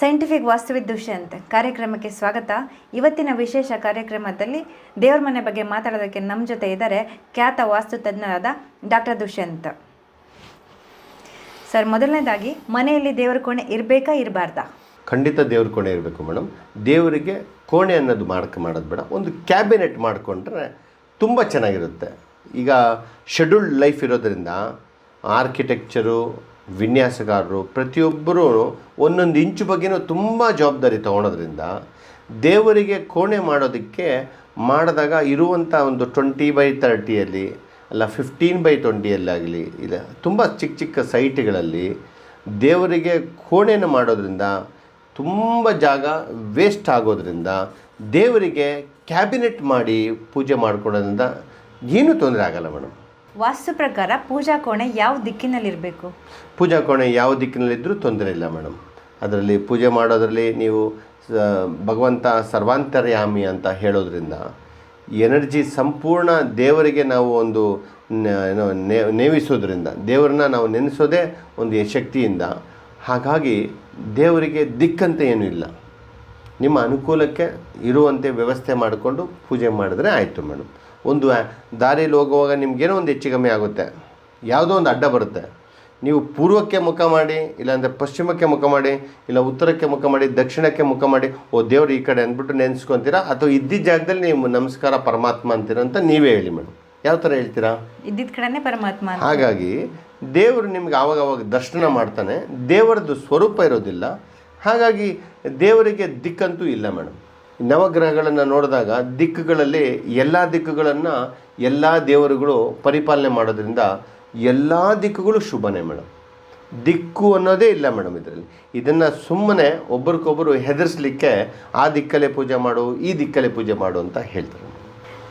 Scientific ವಾಸ್ತುವಿದ್ Dushyant ಕಾರ್ಯಕ್ರಮಕ್ಕೆ ಸ್ವಾಗತ. ಇವತ್ತಿನ ವಿಶೇಷ ಕಾರ್ಯಕ್ರಮದಲ್ಲಿ ದೇವ್ರ ಮನೆ ಬಗ್ಗೆ ಮಾತಾಡೋದಕ್ಕೆ ನಮ್ಮ ಜೊತೆ ಇದ್ದಾರೆ ಖ್ಯಾತ ವಾಸ್ತು ತಜ್ಞರಾದ ಡಾಕ್ಟರ್ ದುಷ್ಯಂತ್. ಸರ್, ಮೊದಲನೇದಾಗಿ, ಮನೆಯಲ್ಲಿ ದೇವರ ಕೋಣೆ ಇರಬೇಕಾ, ಇರಬಾರ್ದ? ಖಂಡಿತ ದೇವ್ರ ಕೋಣೆ ಇರಬೇಕು ಮೇಡಮ್ ದೇವರಿಗೆ ಕೋಣೆ ಅನ್ನೋದು ಮಾಡ್ಕ ಮಾಡೋದು ಬೇಡ. ಒಂದು ಕ್ಯಾಬಿನೆಟ್ ಮಾಡಿಕೊಂಡ್ರೆ ತುಂಬ ಚೆನ್ನಾಗಿರುತ್ತೆ. ಈಗ ಶೆಡ್ಯೂಲ್ಡ್ ಲೈಫ್ ಇರೋದರಿಂದ ಆರ್ಕಿಟೆಕ್ಚರು ವಿನ್ಯಾಸಗಾರರು, ಪ್ರತಿಯೊಬ್ಬರೂ ಒಂದೊಂದು ಇಂಚು ಬಗ್ಗೆನೂ ತುಂಬ ಜವಾಬ್ದಾರಿ ತೊಗೊಳೋದ್ರಿಂದ ದೇವರಿಗೆ ಕೋಣೆ ಮಾಡೋದಕ್ಕೆ ಮಾಡಿದಾಗ ಇರುವಂಥ ಒಂದು ಟ್ವೆಂಟಿ ಬೈ ತರ್ಟಿಯಲ್ಲಿ ಅಲ್ಲ ಫಿಫ್ಟೀನ್ ಬೈ ಟ್ವೆಂಟಿಯಲ್ಲಾಗಲಿ ಇಲ್ಲ ತುಂಬ ಚಿಕ್ಕ ಚಿಕ್ಕ ಸೈಟ್ಗಳಲ್ಲಿ ದೇವರಿಗೆ ಕೋಣೆಯನ್ನು ಮಾಡೋದ್ರಿಂದ ತುಂಬ ಜಾಗ ವೇಸ್ಟ್ ಆಗೋದ್ರಿಂದ ದೇವರಿಗೆ ಕ್ಯಾಬಿನೆಟ್ ಮಾಡಿ ಪೂಜೆ ಮಾಡ್ಕೊಡೋದ್ರಿಂದ ಏನೂ ತೊಂದರೆ ಆಗಲ್ಲ ಮೇಡಮ್. ವಾಸ್ತು ಪ್ರಕಾರ ಪೂಜಾ ಕೋಣೆ ಯಾವ ದಿಕ್ಕಿನಲ್ಲಿರಬೇಕು? ಪೂಜಾ ಕೋಣೆ ಯಾವ ದಿಕ್ಕಿನಲ್ಲಿದ್ದರೂ ತೊಂದರೆ ಇಲ್ಲ, ಮೇಡಮ್. ಅದರಲ್ಲಿ ಪೂಜೆ ಮಾಡೋದರಲ್ಲಿ ನೀವು ಭಗವಂತ ಸರ್ವಾಂತರ್ಯಾಮಿ ಅಂತ ಹೇಳೋದ್ರಿಂದ ಎನರ್ಜಿ ಸಂಪೂರ್ಣ ದೇವರಿಗೆ ನಾವು ಒಂದು ನೇವಿಸೋದ್ರಿಂದ ದೇವರನ್ನ ನಾವು ನೆನೆಸೋದೇ ಒಂದು ಶಕ್ತಿಯಿಂದ ಹಾಗಾಗಿ ದೇವರಿಗೆ ದಿಕ್ಕಂತ ಏನೂ ಇಲ್ಲ. ನಿಮ್ಮ ಅನುಕೂಲಕ್ಕೆ ಇರುವಂತೆ ವ್ಯವಸ್ಥೆ ಮಾಡಿಕೊಂಡು ಪೂಜೆ ಮಾಡಿದ್ರೆ ಆಯಿತು ಮೇಡಮ್. ಒಂದು ದಾರಿಯಲ್ಲಿ ಹೋಗುವಾಗ ನಿಮಗೇನೋ ಒಂದು ಹೆಚ್ಚು ಕಮ್ಮಿ ಆಗುತ್ತೆ. ಯಾವುದೋ ಒಂದು ಅಡ್ಡ ಬರುತ್ತೆ. ನೀವು ಪೂರ್ವಕ್ಕೆ ಮುಖ ಮಾಡಿ ಇಲ್ಲಾಂದರೆ ಪಶ್ಚಿಮಕ್ಕೆ ಮುಖ ಮಾಡಿ ಇಲ್ಲ ಉತ್ತರಕ್ಕೆ ಮುಖ ಮಾಡಿ ದಕ್ಷಿಣಕ್ಕೆ ಮುಖ ಮಾಡಿ ಓ ದೇವ್ರು ಈ ಕಡೆ ಅಂದ್ಬಿಟ್ಟು ನೆನೆಸ್ಕೊತೀರಾ? ಅಥವಾ ಇದ್ದಿದ್ದ ಜಾಗದಲ್ಲಿ ನೀವು ನಮಸ್ಕಾರ ಪರಮಾತ್ಮ ಅಂತೀರ ಅಂತ ನೀವೇ ಹೇಳಿ ಮೇಡಮ್. ಯಾವ ಥರ ಹೇಳ್ತೀರಾ? ಇದ್ದಿದ್ದ ಕಡೆನೇ ಪರಮಾತ್ಮ ಹಾಗಾಗಿ ದೇವರು ನಿಮ್ಗೆ ಆವಾಗ ಆವಾಗ ದರ್ಶನ ಮಾಡ್ತಾನೆ. ದೇವರದ್ದು ಸ್ವರೂಪ ಇರೋದಿಲ್ಲ. ಹಾಗಾಗಿ ದೇವರಿಗೆ ದಿಕ್ಕಂತೂ ಇಲ್ಲ ಮೇಡಮ್. ನವಗ್ರಹಗಳನ್ನು ನೋಡಿದಾಗ ದಿಕ್ಕುಗಳಲ್ಲಿ ಎಲ್ಲ ದಿಕ್ಕುಗಳನ್ನು ಎಲ್ಲ ದೇವರುಗಳು ಪರಿಪಾಲನೆ ಮಾಡೋದ್ರಿಂದ ಎಲ್ಲ ದಿಕ್ಕುಗಳು ಶುಭನೇ ಮೇಡಮ್. ದಿಕ್ಕು ಅನ್ನೋದೇ ಇಲ್ಲ ಮೇಡಮ್ ಇದರಲ್ಲಿ. ಇದನ್ನು ಸುಮ್ಮನೆ ಒಬ್ರಿಗೊಬ್ಬರು ಹೆದರಿಸ್ಲಿಕ್ಕೆ ಆ ದಿಕ್ಕಲ್ಲೇ ಪೂಜೆ ಮಾಡು, ಈ ದಿಕ್ಕಲ್ಲೇ ಪೂಜೆ ಮಾಡು ಅಂತ ಹೇಳ್ತಾರೆ.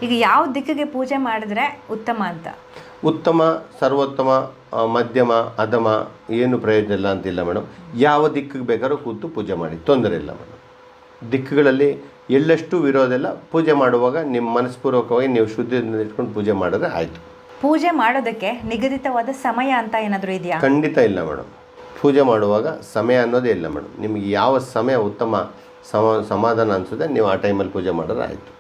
ಈಗ ಯಾವ ದಿಕ್ಕಿಗೆ ಪೂಜೆ ಮಾಡಿದ್ರೆ ಉತ್ತಮ ಅಂತ? ಉತ್ತಮ ಸರ್ವೋತ್ತಮ ಮಧ್ಯಮ ಅಧಮ ಏನು ಪ್ರಯೋಜನ ಇಲ್ಲ ಅಂತಿಲ್ಲ ಮೇಡಮ್ ಯಾವ ದಿಕ್ಕಿಗೆ ಬೇಕಾದ್ರೂ ಕೂತು ಪೂಜೆ ಮಾಡಿ ತೊಂದರೆ ಇಲ್ಲ ಮೇಡಮ್ ದಿಕ್ಕುಗಳಲ್ಲಿ ಎಳ್ಳಷ್ಟು ವಿರೋಧಿಲ್ಲ ಪೂಜೆ ಮಾಡುವಾಗ ನಿಮ್ಮ ಮನಸ್ಪೂರ್ವಕವಾಗಿ ನೀವು ಶುದ್ಧಿಯಿಂದ ಇಟ್ಕೊಂಡು ಪೂಜೆ ಮಾಡಿದ್ರೆ ಆಯಿತು. ಪೂಜೆ ಮಾಡೋದಕ್ಕೆ ನಿಗದಿತವಾದ ಸಮಯ ಅಂತ ಏನಾದರೂ ಇದೆಯಾ? ಖಂಡಿತ ಇಲ್ಲ ಮೇಡಮ್ ಪೂಜೆ ಮಾಡುವಾಗ ಸಮಯ ಅನ್ನೋದೇ ಇಲ್ಲ ಮೇಡಮ್ ನಿಮಗೆ ಯಾವ ಸಮಯ ಉತ್ತಮ ಸಮ ಸಮಾಧಾನ ಅನಿಸುತ್ತೆ ನೀವು ಆ ಟೈಮಲ್ಲಿ ಪೂಜೆ ಮಾಡಿದ್ರೆ ಆಯಿತು.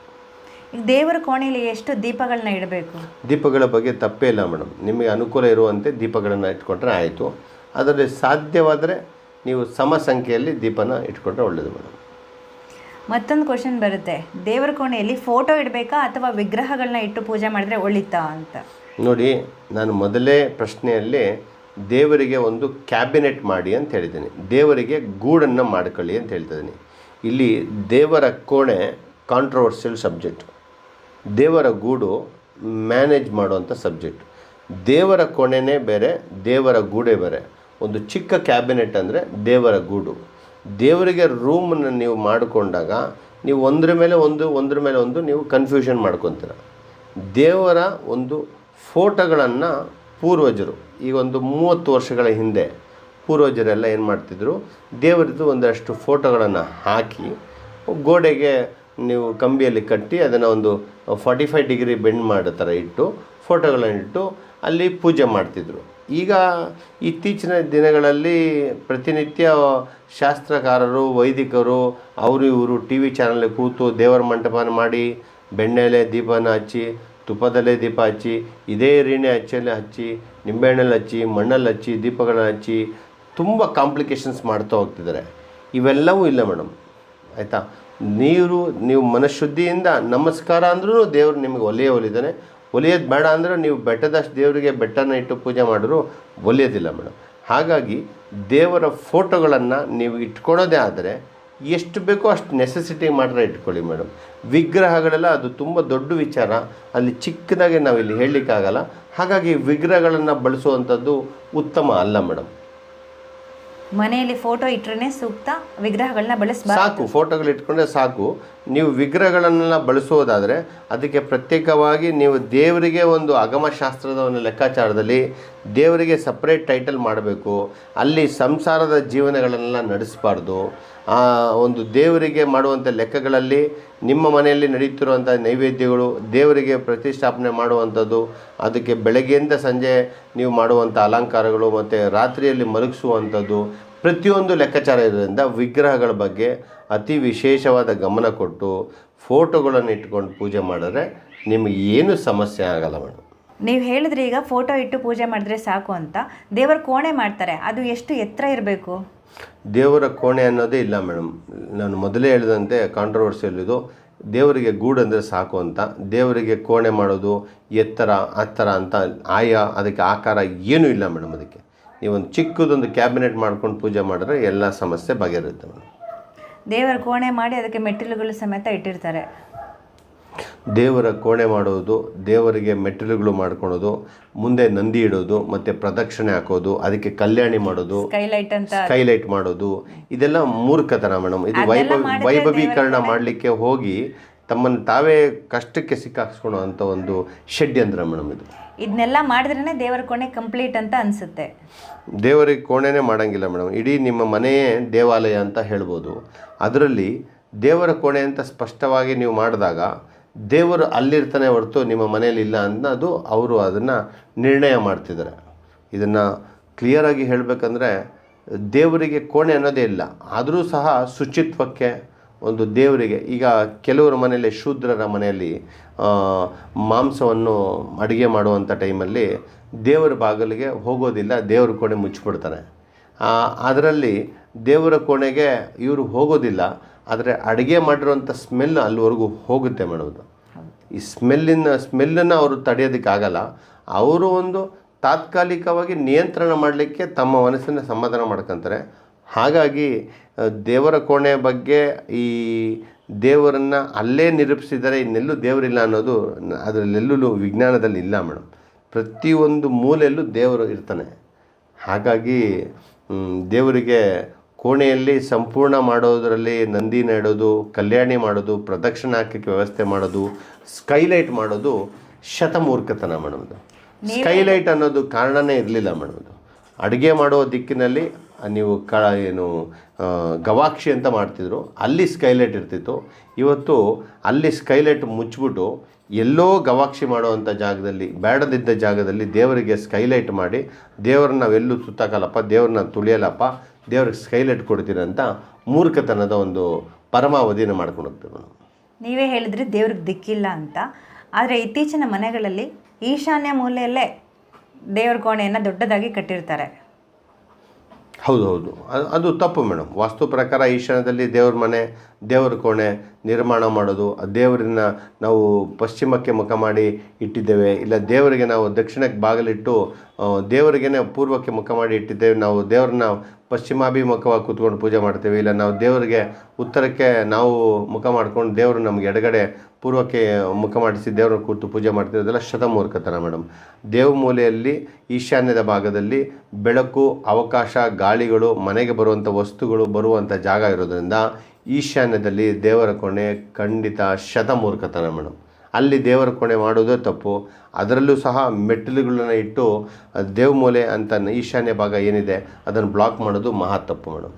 ದೇವರ ಕೋಣೆಯಲ್ಲಿ ಎಷ್ಟು ದೀಪಗಳನ್ನ ಇಡಬೇಕು? ದೀಪಗಳ ಬಗ್ಗೆ ತಪ್ಪೇ ಇಲ್ಲ ಮೇಡಮ್. ನಿಮಗೆ ಅನುಕೂಲ ಇರುವಂತೆ ದೀಪಗಳನ್ನು ಇಟ್ಕೊಂಡ್ರೆ ಆಯಿತು. ಅದರಲ್ಲಿ ಸಾಧ್ಯವಾದರೆ ನೀವು ಸಮ ಸಂಖ್ಯೆಯಲ್ಲಿ ದೀಪನ ಇಟ್ಕೊಂಡ್ರೆ ಒಳ್ಳೆಯದು ಮೇಡಮ್. ಮತ್ತೊಂದು ಕ್ವಶನ್ ಬರುತ್ತೆ. ದೇವರ ಕೋಣೆಯಲ್ಲಿ ಫೋಟೋ ಇಡಬೇಕಾ ಅಥವಾ ವಿಗ್ರಹಗಳನ್ನ ಇಟ್ಟು ಪೂಜೆ ಮಾಡಿದ್ರೆ ಒಳಿತಾ ಅಂತ? ನೋಡಿ ನಾನು ಮೊದಲೇ ಪ್ರಶ್ನೆಯಲ್ಲಿ ದೇವರಿಗೆ ಒಂದು ಕ್ಯಾಬಿನೆಟ್ ಮಾಡಿ ಅಂತ ಹೇಳಿದ್ದೀನಿ. ದೇವರಿಗೆ ಗೂಡನ್ನು ಮಾಡ್ಕೊಳ್ಳಿ ಅಂತ ಹೇಳ್ತಿದ್ದೀನಿ ಇಲ್ಲಿ ದೇವರ ಕೋಣೆ ಕಾಂಟ್ರವರ್ಷಿಯಲ್ ಸಬ್ಜೆಕ್ಟ್ ದೇವರ ಗೂಡು ಮ್ಯಾನೇಜ್ ಮಾಡುವಂಥ ಸಬ್ಜೆಕ್ಟ್. ದೇವರ ಕೊಣೆನೇ ಬೇರೆ, ದೇವರ ಗೂಡೇ ಬೇರೆ. ಒಂದು ಚಿಕ್ಕ ಕ್ಯಾಬಿನೆಟ್ ಅಂದರೆ ದೇವರ ಗೂಡು. ದೇವರಿಗೆ ರೂಮನ್ನು ನೀವು ಮಾಡಿಕೊಂಡಾಗ ನೀವು ಒಂದರ ಮೇಲೆ ಒಂದು, ಒಂದರ ಮೇಲೆ ಒಂದು ನೀವು ಕನ್ಫ್ಯೂಷನ್ ಮಾಡ್ಕೊತೀರ. ದೇವರ ಒಂದು ಫೋಟೋಗಳನ್ನು ಪೂರ್ವಜರು, ಈಗ ಒಂದು ಮೂವತ್ತು ವರ್ಷಗಳ ಹಿಂದೆ ಪೂರ್ವಜರೆಲ್ಲ ಏನು ಮಾಡ್ತಿದ್ರು, ದೇವರದ್ದು ಒಂದಷ್ಟು ಫೋಟೋಗಳನ್ನು ಹಾಕಿ, ಗೋಡೆಗೆ ನೀವು ಕಂಬಿಯಲ್ಲಿ ಕಟ್ಟಿ ಅದನ್ನು ಒಂದು ಫಾರ್ಟಿ ಫೈವ್ ಡಿಗ್ರಿ ಬೆಂಡ್ ಮಾಡೋ ಥರ ಇಟ್ಟು ಫೋಟೋಗಳನ್ನು ಇಟ್ಟು ಅಲ್ಲಿ ಪೂಜೆ ಮಾಡ್ತಿದ್ರು. ಈಗ ಇತ್ತೀಚಿನ ದಿನಗಳಲ್ಲಿ ಪ್ರತಿನಿತ್ಯ ಶಾಸ್ತ್ರಕಾರರು, ವೈದಿಕರು ಅವರು ಇವರು ಟಿ ವಿ ಚಾನಲ್ ಕೂತು ದೇವರ ಮಂಟಪನ ಮಾಡಿ, ಬೆಣ್ಣೆಲೆ ದೀಪನ ಹಚ್ಚಿ, ತುಪ್ಪದಲ್ಲೇ ದೀಪ ಹಚ್ಚಿ, ಇದೇ ರೀಣೆ ಹಚ್ಚಲ್ಲಿ ಹಚ್ಚಿ, ನಿಂಬೆಹಣ್ಣಲ್ಲಿ ಹಚ್ಚಿ, ಮಣ್ಣಲ್ಲಿ ಹಚ್ಚಿ, ದೀಪಗಳನ್ನ ಹಚ್ಚಿ ತುಂಬ ಕಾಂಪ್ಲಿಕೇಶನ್ಸ್ ಮಾಡ್ತಾ ಹೋಗ್ತಿದ್ದಾರೆ. ಇವೆಲ್ಲವೂ ಇಲ್ಲ ಮೇಡಮ್. ಆಯಿತಾ? ನೀರು, ನೀವು ಮನಃಶುದ್ಧಿಯಿಂದ ನಮಸ್ಕಾರ ಅಂದ್ರೂ ದೇವರು ನಿಮಗೆ ಒಲೆಯೇ ಒಲಿದಾನೆ. ಒಲಿಯೋದು ಬೇಡ ಅಂದರೆ ನೀವು ಬೆಟ್ಟದಷ್ಟು ದೇವರಿಗೆ ಬೆಟ್ಟನ ಇಟ್ಟು ಪೂಜೆ ಮಾಡಿದ್ರು ಒಲಿಯೋದಿಲ್ಲ ಮೇಡಮ್ ಹಾಗಾಗಿ ದೇವರ ಫೋಟೋಗಳನ್ನು ನೀವು ಇಟ್ಕೊಳ್ಳೋದೇ ಆದರೆ ಎಷ್ಟು ಬೇಕೋ ಅಷ್ಟು ನೆಸೆಸಿಟಿ ಮಾತ್ರ ಇಟ್ಕೊಳ್ಳಿ ಮೇಡಮ್ ವಿಗ್ರಹಗಳೆಲ್ಲ ಅದು ತುಂಬ ದೊಡ್ಡ ವಿಚಾರ. ಅಲ್ಲಿ ಚಿಕ್ಕದಾಗಿ ನಾವು ಇಲ್ಲಿ ಹೇಳಲಿಕ್ಕಾಗಲ್ಲ. ಹಾಗಾಗಿ ವಿಗ್ರಹಗಳನ್ನು ಬಳಸುವಂಥದ್ದು ಉತ್ತಮ ಅಲ್ಲ ಮೇಡಮ್ ಮನೆಯಲ್ಲಿ ಫೋಟೋ ಇಟ್ಟರೆ ಸೂಕ್ತ ವಿಗ್ರಹಗಳನ್ನ ಬಳಸಬಾರ್ದು. ಸಾಕು ಫೋಟೋಗಳು ಇಟ್ಕೊಂಡ್ರೆ ಸಾಕು. ನೀವು ವಿಗ್ರಹಗಳನ್ನೆಲ್ಲ ಬಳಸೋದಾದರೆ ಅದಕ್ಕೆ ಪ್ರತ್ಯೇಕವಾಗಿ ನೀವು ದೇವರಿಗೆ ಒಂದು ಅಗಮಶಾಸ್ತ್ರದ ಒಂದು ಲೆಕ್ಕಾಚಾರದಲ್ಲಿ ದೇವರಿಗೆ ಸಪ್ರೇಟ್ ಟೈಟಲ್ ಮಾಡಬೇಕು. ಅಲ್ಲಿ ಸಂಸಾರದ ಜೀವನಗಳನ್ನೆಲ್ಲ ನಡೆಸಬಾರ್ದು. ಆ ಒಂದು ದೇವರಿಗೆ ಮಾಡುವಂಥ ಲೆಕ್ಕಗಳಲ್ಲಿ ನಿಮ್ಮ ಮನೆಯಲ್ಲಿ ನಡೆಯುತ್ತಿರುವಂಥ ನೈವೇದ್ಯಗಳು ದೇವರಿಗೆ ಪ್ರತಿಷ್ಠಾಪನೆ ಮಾಡುವಂಥದ್ದು, ಅದಕ್ಕೆ ಬೆಳಗ್ಗೆಯಿಂದ ಸಂಜೆ ನೀವು ಮಾಡುವಂಥ ಅಲಂಕಾರಗಳು ಮತ್ತು ರಾತ್ರಿಯಲ್ಲಿ ಮಲಗಿಸುವಂಥದ್ದು ಪ್ರತಿಯೊಂದು ಲೆಕ್ಕಾಚಾರ ಇರೋದ್ರಿಂದ ವಿಗ್ರಹಗಳ ಬಗ್ಗೆ ಅತಿ ವಿಶೇಷವಾದ ಗಮನ ಕೊಟ್ಟು ಫೋಟೋಗಳನ್ನು ಇಟ್ಕೊಂಡು ಪೂಜೆ ಮಾಡಿದ್ರೆ ನಿಮಗೆ ಏನು ಸಮಸ್ಯೆ ಆಗಲ್ಲ ಮೇಡಮ್. ನೀವು ಹೇಳಿದ್ರಿ ಈಗ ಫೋಟೋ ಇಟ್ಟು ಪೂಜೆ ಮಾಡಿದ್ರೆ ಸಾಕು ಅಂತ. ದೇವರ ಕೋಣೆ ಮಾಡ್ತಾರೆ ಅದು ಎಷ್ಟು ಎತ್ತರ ಇರಬೇಕು? ದೇವರ ಕೋಣೆ ಅನ್ನೋದೇ ಇಲ್ಲ ಮೇಡಮ್. ನಾನು ಮೊದಲೇ ಹೇಳಿದಂತೆ ಕಾಂಟ್ರವರ್ಸಿಯಲ್ ಇದು. ದೇವರಿಗೆ ಗೂಡು ಅಂದರೆ ಸಾಕು ಅಂತ. ದೇವರಿಗೆ ಕೋಣೆ ಮಾಡೋದು ಎತ್ತರ ಹತ್ತರ ಅಂತ ಆಯಾ ಅದಕ್ಕೆ ಆಕಾರ ಏನೂ ಇಲ್ಲ ಮೇಡಮ್ ಅದಕ್ಕೆ. ನೀವೊಂದು ಚಿಕ್ಕದೊಂದು ಕ್ಯಾಬಿನೆಟ್ ಮಾಡ್ಕೊಂಡು ಪೂಜೆ ಮಾಡಿದ್ರೆ ಎಲ್ಲ ಸಮಸ್ಯೆ ಬಗೆಹರುತ್ತೆ ಮೇಡಮ್. ದೇವರ ಕೋಣೆ ಮಾಡಿ ಅದಕ್ಕೆ ಮೆಟ್ಟಿಲುಗಳು ಸಮೇತ ಇಟ್ಟಿರ್ತಾರೆ. ದೇವರ ಕೋಣೆ ಮಾಡೋದು ದೇವರಿಗೆ ಮೆಟ್ಟಿಲುಗಳು ಮಾಡ್ಕೊಳೋದು ಮುಂದೆ ನಂದಿ ಇಡೋದು ಮತ್ತೆ ಪ್ರದಕ್ಷಿಣೆ ಹಾಕೋದು ಅದಕ್ಕೆ ಕಲ್ಯಾಣಿ ಮಾಡೋದು ಸ್ಕೈಲೈಟ್ ಅಂತ ಸ್ಕೈಲೈಟ್ ಮಾಡೋದು ಇದೆಲ್ಲ ಮೂರ್ಖತನ ಮೇಡಮ್. ಇದು ವೈಭವ ವೈಭವೀಕರಣ ಮಾಡಲಿಕ್ಕೆ ಹೋಗಿ ತಮ್ಮನ್ನು ತಾವೇ ಕಷ್ಟಕ್ಕೆ ಸಿಕ್ಕಾಕ್ಸ್ಕೊಳೋ ಅಂಥ ಒಂದು ಷಡ್ಯಂತ್ರ ಮೇಡಮ್ ಇದು. ಇದನ್ನೆಲ್ಲ ಮಾಡಿದ್ರೇ ದೇವರ ಕೋಣೆ ಕಂಪ್ಲೀಟ್ ಅಂತ ಅನಿಸುತ್ತೆ. ದೇವರಿಗೆ ಕೋಣೆನೇ ಮಾಡೋಂಗಿಲ್ಲ ಮೇಡಮ್. ಇಡೀ ನಿಮ್ಮ ಮನೆಯೇ ದೇವಾಲಯ ಅಂತ ಹೇಳ್ಬೋದು. ಅದರಲ್ಲಿ ದೇವರ ಕೋಣೆ ಅಂತ ಸ್ಪಷ್ಟವಾಗಿ ನೀವು ಮಾಡಿದಾಗ ದೇವರು ಅಲ್ಲಿರ್ತಾನೆ ಹೊರತು ನಿಮ್ಮ ಮನೆಯಲ್ಲಿ ಇಲ್ಲ ಅನ್ನೋದು ಅವರು ಅದನ್ನು ನಿರ್ಣಯ ಮಾಡ್ತಿದ್ದಾರೆ. ಇದನ್ನು ಕ್ಲಿಯರಾಗಿ ಹೇಳಬೇಕಂದ್ರೆ ದೇವರಿಗೆ ಕೋಣೆ ಅನ್ನೋದೇ ಇಲ್ಲ. ಆದರೂ ಸಹ ಶುಚಿತ್ವಕ್ಕೆ ಒಂದು ದೇವರಿಗೆ, ಈಗ ಕೆಲವರ ಮನೆಯಲ್ಲಿ ಶೂದ್ರರ ಮನೆಯಲ್ಲಿ ಮಾಂಸವನ್ನು ಅಡುಗೆ ಮಾಡುವಂಥ ಟೈಮಲ್ಲಿ ದೇವರ ಬಾಗಿಲಿಗೆ ಹೋಗೋದಿಲ್ಲ, ದೇವರ ಕೋಣೆ ಮುಚ್ಚಿಬಿಡ್ತಾರೆ. ಅದರಲ್ಲಿ ದೇವರ ಕೋಣೆಗೆ ಇವರು ಹೋಗೋದಿಲ್ಲ, ಆದರೆ ಅಡುಗೆ ಮಾಡಿರೋಂಥ ಸ್ಮೆಲ್ ಅಲ್ಲಿವರೆಗೂ ಹೋಗುತ್ತೆ ಮೇಡಮ್. ಈ ಸ್ಮೆಲ್ಲಿನ ಸ್ಮೆಲ್ಲನ್ನು ಅವರು ತಡೆಯೋದಕ್ಕಾಗಲ್ಲ ಅವರು ಒಂದು ತಾತ್ಕಾಲಿಕವಾಗಿ ನಿಯಂತ್ರಣ ಮಾಡಲಿಕ್ಕೆ ತಮ್ಮ ಮನಸ್ಸನ್ನು ಸಮಾಧಾನ ಮಾಡ್ಕೊತಾರೆ. ಹಾಗಾಗಿ ದೇವರ ಕೋಣೆ ಬಗ್ಗೆ ಈ ದೇವರನ್ನು ಅಲ್ಲೇ ನಿರೂಪಿಸಿದರೆ ಇನ್ನೆಲ್ಲೂ ದೇವರಿಲ್ಲ ಅನ್ನೋದು ಅದರಲ್ಲೆಲ್ಲೂ ವಿಜ್ಞಾನದಲ್ಲಿ ಇಲ್ಲ ಮೇಡಮ್ ಪ್ರತಿಯೊಂದು ಮೂಲೆಯಲ್ಲೂ ದೇವರು ಇರ್ತಾನೆ. ಹಾಗಾಗಿ ದೇವರಿಗೆ ಕೋಣೆಯಲ್ಲಿ ಸಂಪೂರ್ಣ ಮಾಡೋದರಲ್ಲಿ ನಂದಿ ನೆಡೋದು ಕಲ್ಯಾಣಿ ಮಾಡೋದು ಪ್ರದಕ್ಷಿಣೆ ಹಾಕಕ್ಕೆ ವ್ಯವಸ್ಥೆ ಮಾಡೋದು ಸ್ಕೈಲೈಟ್ ಮಾಡೋದು ಶತಮೂರ್ಖತನ ಮೇಡಮ್ ಇದು. ಸ್ಕೈಲೈಟ್ ಅನ್ನೋದು ಕಾರಣನೇ ಇರಲಿಲ್ಲ ಮೇಡಮ್ ಇದು. ಅಡುಗೆ ಮಾಡೋ ದಿಕ್ಕಿನಲ್ಲಿ ನೀವು ಕ ಏನು ಗವಾಕ್ಷಿ ಅಂತ ಮಾಡ್ತಿದ್ರು. ಅಲ್ಲಿ ಸ್ಕೈಲೈಟ್ ಇರ್ತಿತ್ತು. ಇವತ್ತು ಅಲ್ಲಿ ಸ್ಕೈಲೈಟ್ ಮುಚ್ಚಿಬಿಟ್ಟು ಎಲ್ಲೋ ಗವಾಕ್ಷಿ ಮಾಡುವಂಥ ಜಾಗದಲ್ಲಿ, ಬೇಡದಿದ್ದ ಜಾಗದಲ್ಲಿ ದೇವರಿಗೆ ಸ್ಕೈಲೈಟ್ ಮಾಡಿ, ದೇವ್ರನ್ನ ಎಲ್ಲೂ ಸುತ್ತಾಕಲ್ಲಪ್ಪ, ದೇವ್ರನ್ನ ತುಳಿಯಲ್ಲಪ್ಪ, ದೇವ್ರಿಗೆ ಸ್ಕೈಲೈಟ್ ಕೊಡ್ತೀರ ಅಂತ ಮೂರ್ಖತನದ ಒಂದು ಪರಮಾವಧಿಯನ್ನು ಮಾಡ್ಕೊಂಡು ಹೋಗ್ತೀವಿ ನೀವೇ ಹೇಳಿದ್ರಿ ದೇವ್ರಿಗೆ ದಿಕ್ಕಿಲ್ಲ ಅಂತ. ಆದರೆ ಇತ್ತೀಚಿನ ಮನೆಗಳಲ್ಲಿ ಈಶಾನ್ಯ ಮೂಲೆಯಲ್ಲೇ ದೇವ್ರ ಕೋಣೆಯನ್ನು ದೊಡ್ಡದಾಗಿ ಕಟ್ಟಿರ್ತಾರೆ. ಹೌದು ಹೌದು. ಅದು- ತಪ್ಪು ಮೇಡಮ್. ವಾಸ್ತು ಪ್ರಕಾರ ಈಶಾನ್ಯದಲ್ಲಿ ದೇವ್ರ ಮನೆ, ದೇವ್ರ ಕೋಣೆ ನಿರ್ಮಾಣ ಮಾಡೋದು ಆ ದೇವರನ್ನ ನಾವು ಪಶ್ಚಿಮಕ್ಕೆ ಮುಖ ಮಾಡಿ ಇಟ್ಟಿದ್ದೇವೆ, ಇಲ್ಲ ದೇವರಿಗೆ ನಾವು ದಕ್ಷಿಣಕ್ಕೆ ಬಾಗಿಲಿಟ್ಟು ದೇವರಿಗೇ ಪೂರ್ವಕ್ಕೆ ಮುಖ ಮಾಡಿ ಇಟ್ಟಿದ್ದೇವೆ, ನಾವು ದೇವ್ರನ್ನ ಪಶ್ಚಿಮಾಭಿಮುಖವಾಗಿ ಕೂತ್ಕೊಂಡು ಪೂಜೆ ಮಾಡ್ತೇವೆ. ಇಲ್ಲ, ನಾವು ದೇವರಿಗೆ ಉತ್ತರಕ್ಕೆ ನಾವು ಮುಖ ಮಾಡ್ಕೊಂಡು ದೇವರು ನಮಗೆ ಎಡಗಡೆ ಪೂರ್ವಕ್ಕೆ ಮುಖ ಮಾಡಿಸಿ ದೇವರನ್ನು ಕೂತು ಪೂಜೆ ಮಾಡ್ತೀವಿ. ಅದೆಲ್ಲ ಶತಮೂರ್ಖತನ ಮೇಡಮ್ ದೇವ ಮೂಲೆಯಲ್ಲಿ, ಈಶಾನ್ಯದ ಭಾಗದಲ್ಲಿ ಬೆಳಕು, ಅವಕಾಶ, ಗಾಳಿಗಳು, ಮನೆಗೆ ಬರುವಂಥ ವಸ್ತುಗಳು, ಬರುವಂಥ ಜಾಗ ಇರೋದರಿಂದ ಈಶಾನ್ಯದಲ್ಲಿ ದೇವರ ಕೊನೆ ಖಂಡಿತ ಶತಮೂರ್ಖತನ ಮೇಡಮ್ ಅಲ್ಲಿ ದೇವರ ಕೋಣೆ ಮಾಡೋದೇ ತಪ್ಪು. ಅದರಲ್ಲೂ ಸಹ ಮೆಟ್ಟಿಲುಗಳನ್ನ ಇಟ್ಟು ದೇವಮೂಲೆ ಅಂತ ಈಶಾನ್ಯ ಭಾಗ ಏನಿದೆ ಅದನ್ನು ಬ್ಲಾಕ್ ಮಾಡೋದು ಮಹಾ ತಪ್ಪು ಮೇಡಮ್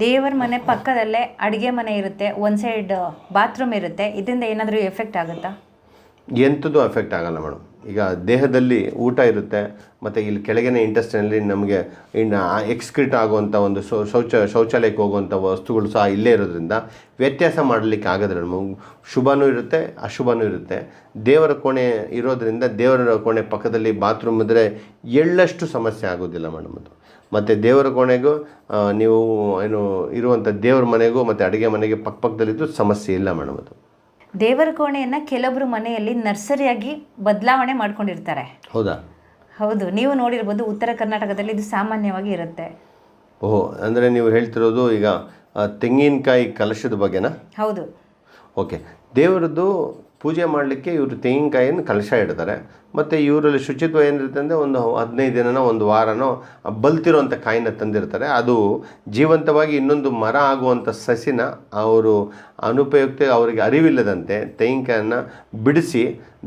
ದೇವರ ಮನೆ ಪಕ್ಕದಲ್ಲೇ ಅಡುಗೆ ಮನೆ ಇರುತ್ತೆ ಒಂದು ಸೈಡ್ ಬಾತ್ರೂಮ್ ಇರುತ್ತೆ. ಇದರಿಂದ ಏನಾದರೂ ಎಫೆಕ್ಟ್ ಆಗುತ್ತಾ? ಎಂಥದ್ದು ಎಫೆಕ್ಟ್ ಆಗಲ್ಲ ಮೇಡಮ್ ಈಗ ದೇಹದಲ್ಲಿ ಊಟ ಇರುತ್ತೆ, ಮತ್ತು ಇಲ್ಲಿ ಕೆಳಗಿನ ಇಂಟೆಸ್ಟಿನಲ್ಲಿ ನಮಗೆ ಇನ್ನು ಎಕ್ಸ್ಕ್ರಿಟ್ ಆಗುವಂಥ ಒಂದು ಶೌಚ, ಶೌಚಾಲಯಕ್ಕೆ ಹೋಗುವಂಥ ವಸ್ತುಗಳು ಸಹ ಇಲ್ಲೇ ಇರೋದ್ರಿಂದ ವ್ಯತ್ಯಾಸ ಮಾಡಲಿಕ್ಕೆ ಆಗೋದಿಲ್ಲ. ಮೇಡಮ್ ಶುಭನೂ ಇರುತ್ತೆ, ಅಶುಭನೂ ಇರುತ್ತೆ. ದೇವರ ಕೋಣೆ ಇರೋದರಿಂದ ದೇವರ ಕೋಣೆ ಪಕ್ಕದಲ್ಲಿ ಬಾತ್ರೂಮ್ ಇದ್ದರೆ ಎಳ್ಳಷ್ಟು ಸಮಸ್ಯೆ ಆಗೋದಿಲ್ಲ ಮೇಡಮ್ ಅದು. ಮತ್ತು ದೇವರ ಕೋಣೆಗೂ ನೀವು ಏನು ಇರುವಂಥ ದೇವರ ಮನೆಗೂ ಮತ್ತು ಅಡುಗೆ ಮನೆಗೆ ಪಕ್ಕಪಕ್ಕದಲ್ಲಿದ್ದು ಸಮಸ್ಯೆ ಇಲ್ಲ ಮೇಡಮ್ ಅದು. ದೇವರ ಕೋಣೆಯನ್ನು ಕೆಲವರು ಮನೆಯಲ್ಲಿ ನರ್ಸರಿಯಾಗಿ ಬದಲಾವಣೆ ಮಾಡ್ಕೊಂಡಿರ್ತಾರೆ. ಹೌದಾ? ಹೌದು ನೀವು ನೋಡಿರ್ಬೋದು ಉತ್ತರ ಕರ್ನಾಟಕದಲ್ಲಿ ಇದು ಸಾಮಾನ್ಯವಾಗಿ ಇರುತ್ತೆ. ಓಹೋ ಅಂದರೆ ನೀವು ಹೇಳ್ತಿರೋದು ಈಗ ತೆಂಗಿನಕಾಯಿ ಕಲಶದ ಬಗ್ಗೆನಾ? ಹೌದು. ಓಕೆ ದೇವರದ್ದು ಪೂಜೆ ಮಾಡಲಿಕ್ಕೆ ಇವರು ತೆಂಗಿನಕಾಯಿಯನ್ನು ಕಲಶ ಇಡ್ತಾರೆ. ಮತ್ತು ಇವರಲ್ಲಿ ಶುಚಿತ್ವ ಏನಿರುತ್ತೆ ಅಂದರೆ ಒಂದು ಹದಿನೈದು ದಿನನೋ ಒಂದು ವಾರನೋ ಬಲ್ತಿರುವಂಥ ಕಾಯಿನ ತಂದಿರ್ತಾರೆ. ಅದು ಜೀವಂತವಾಗಿ ಇನ್ನೊಂದು ಮರ ಆಗುವಂಥ ಸಸಿನ ಅವರು ಅನುಪಯುಕ್ತ ಅವರಿಗೆ ಅರಿವಿಲ್ಲದಂತೆ ತೆಂಗಿನಕಾಯನ್ನು ಬಿಡಿಸಿ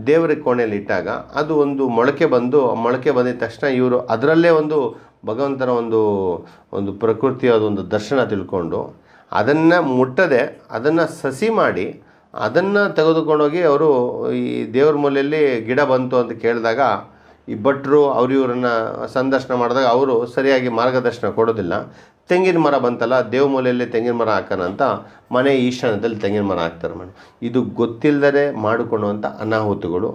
ದೇವರ ಕೋಣೆಯಲ್ಲಿ ಇಟ್ಟಾಗ ಅದು ಒಂದು ಮೊಳಕೆ ಬಂದು ಮೊಳಕೆ ಬಂದಿದ ತಕ್ಷಣ ಇವರು ಅದರಲ್ಲೇ ಒಂದು ಭಗವಂತನ ಒಂದು ಒಂದು ಪ್ರಕೃತಿಯ ಒಂದು ದರ್ಶನ ತಿಳ್ಕೊಂಡು ಅದನ್ನು ಮುಟ್ಟದೆ ಅದನ್ನು ಸಸಿ ಮಾಡಿ ಅದನ್ನು ತೆಗೆದುಕೊಂಡೋಗಿ ಅವರು ಈ ದೇವ್ರ ಮೂಲೆಯಲ್ಲಿ ಗಿಡ ಬಂತು ಅಂತ ಕೇಳಿದಾಗ ಈ ಭಟ್ರು ಅವ್ರು ಇವರನ್ನು ಸಂದರ್ಶನ ಮಾಡಿದಾಗ ಅವರು ಸರಿಯಾಗಿ ಮಾರ್ಗದರ್ಶನ ಕೊಡೋದಿಲ್ಲ. ತೆಂಗಿನ ಮರ ಬಂತಲ್ಲ ದೇವ ಮೂಲೆಯಲ್ಲಿ ತೆಂಗಿನ ಮರ ಹಾಕೋಣ ಅಂತ ಮನೆ ಈಶಾನ್ಯದಲ್ಲಿ ತೆಂಗಿನ ಮರ ಹಾಕ್ತಾರೆ ಮೇಡಮ್ ಇದು ಗೊತ್ತಿಲ್ಲದೆ ಮಾಡಿಕೊಳ್ಳುವಂಥ ಅನಾಹುತಗಳು.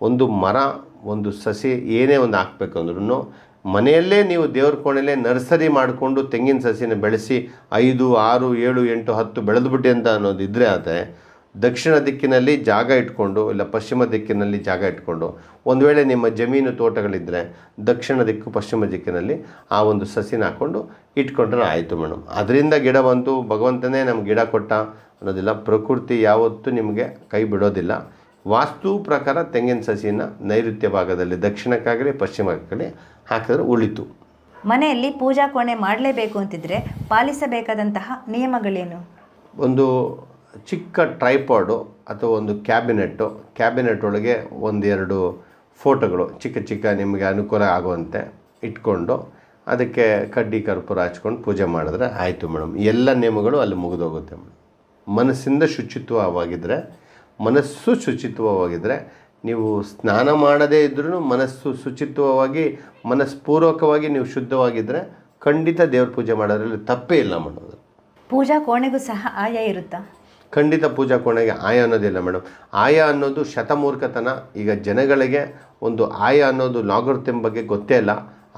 ಒಂದು ಮರ, ಒಂದು ಸಸಿ ಏನೇ ಒಂದು ಹಾಕ್ಬೇಕಂದ್ರೂ ಮನೆಯಲ್ಲೇ ನೀವು ದೇವ್ರ ಕೋಣೆಯಲ್ಲೇ ನರ್ಸರಿ ಮಾಡಿಕೊಂಡು ತೆಂಗಿನ ಸಸಿನ ಬೆಳೆಸಿ ಐದು, ಆರು, ಏಳು, ಎಂಟು, ಹತ್ತು ಬೆಳೆದ್ಬಿಟ್ಟೆ ಅಂತ ಅನ್ನೋದು ಇದ್ದರೆ ಆದರೆ ದಕ್ಷಿಣ ದಿಕ್ಕಿನಲ್ಲಿ ಜಾಗ ಇಟ್ಕೊಂಡು ಇಲ್ಲ ಪಶ್ಚಿಮ ದಿಕ್ಕಿನಲ್ಲಿ ಜಾಗ ಇಟ್ಕೊಂಡು ಒಂದು ವೇಳೆ ನಿಮ್ಮ ಜಮೀನು ತೋಟಗಳಿದ್ದರೆ ದಕ್ಷಿಣ ದಿಕ್ಕು ಪಶ್ಚಿಮ ದಿಕ್ಕಿನಲ್ಲಿ ಆ ಒಂದು ಸಸಿನ ಹಾಕ್ಕೊಂಡು ಇಟ್ಕೊಂಡ್ರೆ ಆಯಿತು ಮೇಡಮ್. ಅದರಿಂದ ಗಿಡ ಬಂತು ಭಗವಂತನೇ ನಮ್ಗೆ ಗಿಡ ಕೊಟ್ಟ ಅನ್ನೋದಿಲ್ಲ. ಪ್ರಕೃತಿ ಯಾವತ್ತೂ ನಿಮಗೆ ಕೈ ಬಿಡೋದಿಲ್ಲ. ವಾಸ್ತು ಪ್ರಕಾರ ತೆಂಗಿನ ಸಸಿನ ನೈಋತ್ಯ ಭಾಗದಲ್ಲಿ ದಕ್ಷಿಣಕ್ಕಾಗಲಿ ಪಶ್ಚಿಮಕ್ಕಾಗಲಿ ಹಾಕಿದ್ರೆ ಉಳಿತು. ಮನೆಯಲ್ಲಿ ಪೂಜಾ ಕೋಣೆ ಮಾಡಲೇಬೇಕು ಅಂತಿದ್ರೆ ಪಾಲಿಸಬೇಕಾದಂತಹ ನಿಯಮಗಳೇನು? ಒಂದು ಚಿಕ್ಕ ಟ್ರೈಪಾಡು ಅಥವಾ ಒಂದು ಕ್ಯಾಬಿನೆಟ್ಟು ಕ್ಯಾಬಿನೆಟ್ ಒಳಗೆ ಒಂದೆರಡು ಫೋಟೋಗಳು ಚಿಕ್ಕ ಚಿಕ್ಕ ನಿಮಗೆ ಅನುಕೂಲ ಆಗುವಂತೆ ಇಟ್ಕೊಂಡು ಅದಕ್ಕೆ ಕಡ್ಡಿ ಕರ್ಪೂರ ಹಚ್ಕೊಂಡು ಪೂಜೆ ಮಾಡಿದ್ರೆ ಆಯಿತು ಮೇಡಮ್. ಎಲ್ಲ ನಿಯಮಗಳು ಅಲ್ಲಿ ಮುಗಿದೋಗುತ್ತೆ ಮೇಡಮ್. ಮನಸ್ಸಿಂದ ಶುಚಿತ್ವವಾಗಿದ್ದರೆ ಮನಸ್ಸು ಶುಚಿತ್ವವಾಗಿದ್ದರೆ ನೀವು ಸ್ನಾನ ಮಾಡದೇ ಇದ್ರೂ ಮನಸ್ಸು ಶುಚಿತ್ವವಾಗಿ, ಮನಸ್ಪೂರ್ವಕವಾಗಿ ನೀವು ಶುದ್ಧವಾಗಿದ್ದರೆ ಖಂಡಿತ ದೇವ್ರ ಪೂಜೆ ಮಾಡೋದ್ರಲ್ಲಿ ತಪ್ಪೇ ಇಲ್ಲ ಮಾಡೋದು ಪೂಜಾ ಕೋಣೆಗೂ ಸಹ ಆಯ ಇರುತ್ತಾ? ಖಂಡಿತ ಪೂಜಾ ಕೋಣೆಗೆ ಆಯ ಅನ್ನೋದಿಲ್ಲ ಮೇಡಮ್. ಆಯ ಅನ್ನೋದು ಶತಮೂರ್ಖತನ. ಈಗ ಜನಗಳಿಗೆ ಒಂದು ಆಯ ಅನ್ನೋದು ಲಾಗೃತಿಮ್ ಬಗ್ಗೆ ಗೊತ್ತೇ ಇಲ್ಲ.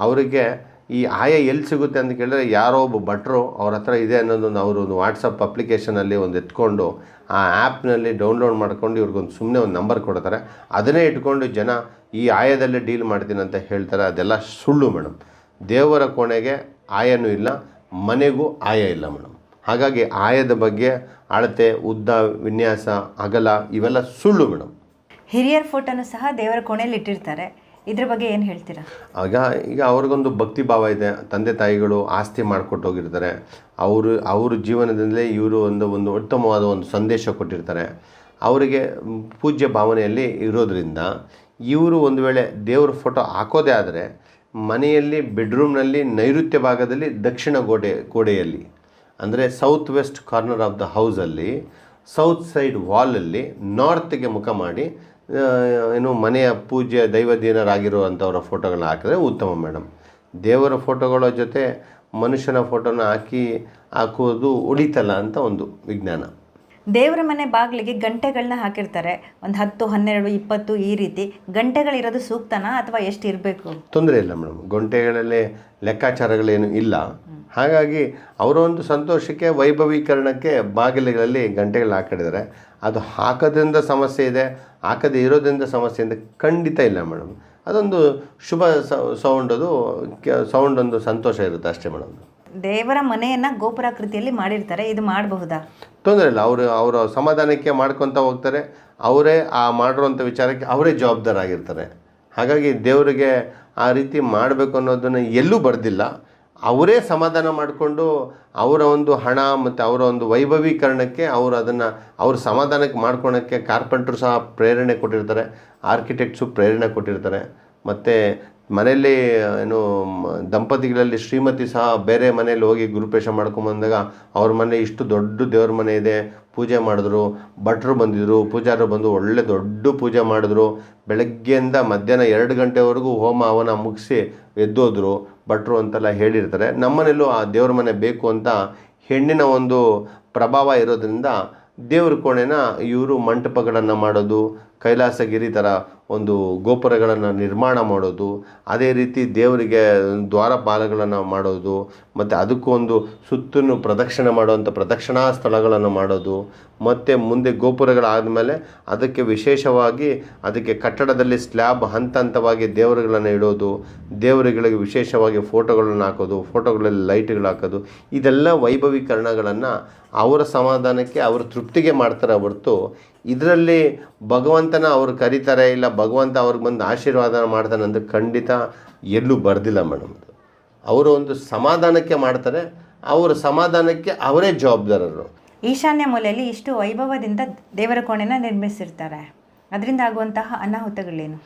ಅವರಿಗೆ ಈ ಆಯ ಎಲ್ಲಿ ಸಿಗುತ್ತೆ ಅಂತ ಕೇಳಿದ್ರೆ ಯಾರೋ ಒಬ್ಬ ಭಟ್ರು ಅವ್ರ ಹತ್ರ ಇದೆ ಅನ್ನೋದೊಂದು ಅವರು ಒಂದು ವಾಟ್ಸಪ್ ಅಪ್ಲಿಕೇಶನಲ್ಲಿ ಒಂದು ಎತ್ಕೊಂಡು ಆ ಆ್ಯಪ್ನಲ್ಲಿ ಡೌನ್ಲೋಡ್ ಮಾಡ್ಕೊಂಡು ಇವ್ರಿಗೊಂದು ಸುಮ್ಮನೆ ಒಂದು ನಂಬರ್ ಕೊಡ್ತಾರೆ. ಅದನ್ನೇ ಇಟ್ಕೊಂಡು ಜನ ಈ ಆಯದಲ್ಲೇ ಡೀಲ್ ಮಾಡ್ತೀನಿ ಅಂತ ಹೇಳ್ತಾರೆ. ಅದೆಲ್ಲ ಸುಳ್ಳು ಮೇಡಮ್. ದೇವರ ಕೋಣೆಗೆ ಆಯನೂ ಇಲ್ಲ, ಮನೆಗೂ ಆಯ ಇಲ್ಲ ಮೇಡಮ್. ಹಾಗಾಗಿ ಆಯದ ಬಗ್ಗೆ ಅಳತೆ ಉದ್ದ ವಿನ್ಯಾಸ ಅಗಲ ಇವೆಲ್ಲ ಸುಳ್ಳು ಮೇಡಮ್ ಹಿರಿಯರ ಫೋಟೋನು ಸಹ ದೇವರ ಕೋಣೆಯಲ್ಲಿ ಇಟ್ಟಿರ್ತಾರೆ. ಇದ್ರ ಬಗ್ಗೆ ಏನು ಹೇಳ್ತೀರಾ? ಆಗ ಈಗ ಅವ್ರಿಗೊಂದು ಭಕ್ತಿ ಭಾವ ಇದೆ. ತಂದೆ ತಾಯಿಗಳು ಆಸ್ತಿ ಮಾಡಿಕೊಟ್ಟು ಹೋಗಿರ್ತಾರೆ. ಅವರು ಅವ್ರ ಜೀವನದಿಂದಲೇ ಇವರು ಒಂದು ಒಂದು ಉತ್ತಮವಾದ ಒಂದು ಸಂದೇಶ ಕೊಟ್ಟಿರ್ತಾರೆ. ಅವರಿಗೆ ಪೂಜ್ಯ ಭಾವನೆಯಲ್ಲಿ ಇರೋದರಿಂದ ಇವರು ಒಂದು ವೇಳೆ ದೇವ್ರ ಫೋಟೋ ಹಾಕೋದೇ ಆದರೆ ಮನೆಯಲ್ಲಿ ಬೆಡ್ರೂಮ್ನಲ್ಲಿ ನೈಋತ್ಯ ಭಾಗದಲ್ಲಿ ದಕ್ಷಿಣ ಗೋಡೆ ಗೋಡೆಯಲ್ಲಿ ಅಂದರೆ south west corner of the ಹೌಸಲ್ಲಿ south side ವಾಲಲ್ಲಿ ನಾರ್ತ್ಗೆ ಮುಖ ಮಾಡಿ ಏನು ಮನೆಯ ಪೂಜೆ ದೈವದೀನರಾಗಿರುವಂಥವರ ಫೋಟೋಗಳನ್ನ ಹಾಕಿದ್ರೆ ಉತ್ತಮ ಮೇಡಮ್ ದೇವರ ಫೋಟೋಗಳ ಜೊತೆ ಮನುಷ್ಯನ ಫೋಟೋನ ಹಾಕಿ ಹಾಕೋದು ಉಳಿತಲ್ಲ ಅಂತ ಒಂದು ವಿಜ್ಞಾನ. ದೇವರ ಮನೆ ಬಾಗಿಲಿಗೆ ಗಂಟೆಗಳನ್ನ ಹಾಕಿರ್ತಾರೆ. ಒಂದು ಹತ್ತು ಹನ್ನೆರಡು ಇಪ್ಪತ್ತು ಈ ರೀತಿ. ಗಂಟೆಗಳಿರೋದು ಸೂಕ್ತನಾ ಅಥವಾ ಎಷ್ಟು ಇರಬೇಕು? ತೊಂದರೆ ಇಲ್ಲ ಮೇಡಮ್ ಗಂಟೆಗಳಲ್ಲಿ ಲೆಕ್ಕಾಚಾರಗಳೇನು ಇಲ್ಲ. ಹಾಗಾಗಿ ಅವರ ಒಂದು ಸಂತೋಷಕ್ಕೆ ವೈಭವೀಕರಣಕ್ಕೆ ಬಾಗಿಲುಗಳಲ್ಲಿ ಗಂಟೆಗಳು ಹಾಕಿದಾರೆ ಅದು ಹಾಕೋದ್ರಿಂದ ಸಮಸ್ಯೆ ಇದೆ ಹಾಕದೇ ಇರೋದ್ರಿಂದ ಸಮಸ್ಯೆ ಇದೆ ಖಂಡಿತ ಇಲ್ಲ ಮೇಡಮ್. ಅದೊಂದು ಶುಭ ಸೌಂಡ್ ಅದು ಸೌಂಡ್ ಒಂದು ಸಂತೋಷ ಇರುತ್ತೆ ಅಷ್ಟೇ ಮೇಡಮ್. ದೇವರ ಮನೆಯನ್ನ ಗೋಪುರಾಕೃತಿಯಲ್ಲಿ ಮಾಡಿರ್ತಾರೆ ಇದು ಮಾಡಬಹುದಾ? ತೊಂದರೆ ಇಲ್ಲ ಅವರು ಅವರ ಸಮಾಧಾನಕ್ಕೆ ಮಾಡ್ಕೊತ ಹೋಗ್ತಾರೆ. ಅವರೇ ಆ ಮಾಡಿರುವಂಥ ವಿಚಾರಕ್ಕೆ ಅವರೇ ಜವಾಬ್ದಾರಾಗಿರ್ತಾರೆ. ಹಾಗಾಗಿ ದೇವರಿಗೆ ಆ ರೀತಿ ಮಾಡಬೇಕು ಅನ್ನೋದನ್ನು ಎಲ್ಲೂ ಬರ್ದಿಲ್ಲ. ಅವರೇ ಸಮಾಧಾನ ಮಾಡಿಕೊಂಡು ಅವರ ಒಂದು ಹಣ ಮತ್ತು ಅವರ ಒಂದು ವೈಭವೀಕರಣಕ್ಕೆ ಅವರು ಅದನ್ನು, ಅವ್ರ ಸಮಾಧಾನಕ್ಕೆ ಮಾಡ್ಕೊಳಕ್ಕೆ ಕಾರ್ಪೆಂಟ್ರು ಸಹ ಪ್ರೇರಣೆ ಕೊಟ್ಟಿರ್ತಾರೆ, ಆರ್ಕಿಟೆಕ್ಟ್ಸು ಪ್ರೇರಣೆ ಕೊಟ್ಟಿರ್ತಾರೆ. ಮತ್ತು ಮನೆಯಲ್ಲಿ, ಏನು, ದಂಪತಿಗಳಲ್ಲಿ ಶ್ರೀಮತಿ ಸಹ ಬೇರೆ ಮನೆಯಲ್ಲಿ ಹೋಗಿ ಗುರುಪೇಶ ಮಾಡ್ಕೊಂಬಂದಾಗ ಅವ್ರ ಮನೆ ಇಷ್ಟು ದೊಡ್ಡ ದೇವ್ರ ಮನೆ ಇದೆ, ಪೂಜೆ ಮಾಡಿದ್ರು, ಭಟ್ರು ಬಂದಿದ್ರು, ಪೂಜಾರರು ಬಂದು ಒಳ್ಳೆ ದೊಡ್ಡ ಪೂಜೆ ಮಾಡಿದ್ರು. ಬೆಳಗ್ಗೆಯಿಂದ ಮಧ್ಯಾಹ್ನ ಎರಡು ಗಂಟೆವರೆಗೂ ಹೋಮ ಅವನ ಮುಗಿಸಿ ಎದ್ದೋದ್ರು, ಭಟ್ರು ಅಂತೆಲ್ಲ ಹೇಳಿರ್ತಾರೆ. ನಮ್ಮನೇಲೂ ಆ ದೇವ್ರ ಮನೆ ಬೇಕು ಅಂತ ಹೆಣ್ಣಿನ ಒಂದು ಪ್ರಭಾವ ಇರೋದ್ರಿಂದ ದೇವ್ರ ಕೋಣೆನ ಇವರು ಮಂಟಪಗಳನ್ನು ಮಾಡೋದು ಕೈಲಾಸಗಿರಿ ಥರ ಒಂದು ಗೋಪುರಗಳನ್ನು ನಿರ್ಮಾಣ ಮಾಡೋದು, ಅದೇ ರೀತಿ ದೇವರಿಗೆ ದ್ವಾರಪಾಲಗಳನ್ನು ಮಾಡೋದು, ಮತ್ತು ಅದಕ್ಕೂ ಒಂದು ಸುತ್ತನ್ನು ಪ್ರದಕ್ಷಿಣೆ ಮಾಡುವಂಥ ಪ್ರದಕ್ಷಿಣಾ ಸ್ಥಳಗಳನ್ನು ಮಾಡೋದು, ಮತ್ತು ಮುಂದೆ ಗೋಪುರಗಳಾದಮೇಲೆ ಅದಕ್ಕೆ ವಿಶೇಷವಾಗಿ ಅದಕ್ಕೆ ಕಟ್ಟಡದಲ್ಲಿ ಸ್ಲ್ಯಾಬ್ ಹಂತ ಹಂತವಾಗಿ ದೇವರುಗಳನ್ನು ಇಡೋದು, ದೇವರುಗಳಿಗೆ ವಿಶೇಷವಾಗಿ ಫೋಟೋಗಳನ್ನು ಹಾಕೋದು, ಫೋಟೋಗಳಲ್ಲಿ ಲೈಟ್ಗಳು ಹಾಕೋದು, ಇದೆಲ್ಲ ವೈಭವೀಕರಣಗಳನ್ನು ಅವರ ಸಮಾಧಾನಕ್ಕೆ, ಅವರ ತೃಪ್ತಿಗೆ ಮಾಡ್ತಾರೆ ಹೊರತು ಇದರಲ್ಲಿ ಭಗವಂತನ ಅವ್ರು ಕರೀತಾರೆ ಇಲ್ಲ ಭಗವಂತ ಅವ್ರಿಗೆ ಬಂದು ಆಶೀರ್ವಾದ ಮಾಡ್ತಾನೆ ಅಂತ ಖಂಡಿತ ಎಲ್ಲೂ ಬರ್ದಿಲ್ಲ ಮೇಡಮ್ ಅದು. ಅವರು ಒಂದು ಸಮಾಧಾನಕ್ಕೆ ಮಾಡ್ತಾರೆ ಅವರ ಸಮಾಧಾನಕ್ಕೆ ಅವರೇ ಜವಾಬ್ದಾರರು. ಈಶಾನ್ಯ ಮೂಲೆಯಲ್ಲಿ ಇಷ್ಟು ವೈಭವದಿಂದ ದೇವರ ಕೋಣೆನ ನಿರ್ಮಿಸಿರ್ತಾರೆ. ಅದರಿಂದ ಆಗುವಂತಹ ಅನಾಹುತಗಳೇನು?